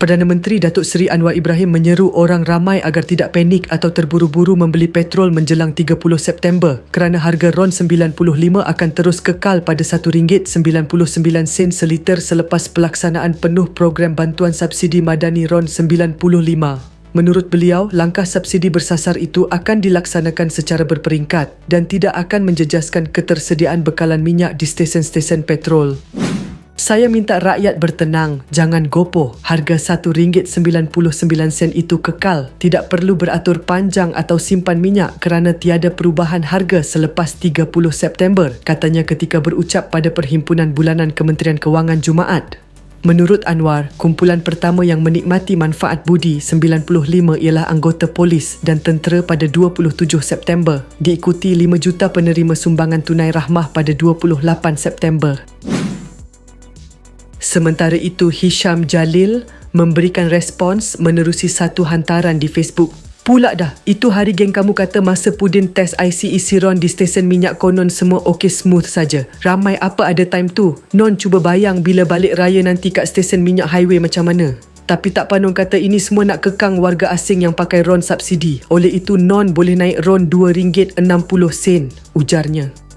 Perdana Menteri Datuk Seri Anwar Ibrahim menyeru orang ramai agar tidak panik atau terburu-buru membeli petrol menjelang 30 September kerana harga RON 95 akan terus kekal pada RM1.99 seliter selepas pelaksanaan penuh program bantuan subsidi madani RON 95. Menurut beliau, langkah subsidi bersasar itu akan dilaksanakan secara berperingkat dan tidak akan menjejaskan ketersediaan bekalan minyak di stesen-stesen petrol. Saya minta rakyat bertenang, jangan gopoh. Harga RM1.99 itu kekal. Tidak perlu beratur panjang atau simpan minyak kerana tiada perubahan harga selepas 30 September, katanya ketika berucap pada Perhimpunan Bulanan Kementerian Kewangan Jumaat. Menurut Anwar, kumpulan pertama yang menikmati manfaat budi 95 ialah anggota polis dan tentera pada 27 September, diikuti 5 juta penerima sumbangan tunai rahmah pada 28 September. Sementara itu, Hisham Jalil memberikan respons menerusi satu hantaran di Facebook. Pula dah, itu hari geng kamu kata masa Pudin test IC isi RON di stesen minyak konon semua okey smooth saja. Ramai apa ada time tu? Non cuba bayang bila balik raya nanti kat stesen minyak highway macam mana? Tapi tak panon kata ini semua nak kekang warga asing yang pakai RON subsidi. Oleh itu, non boleh naik RON RM2.60, ujarnya.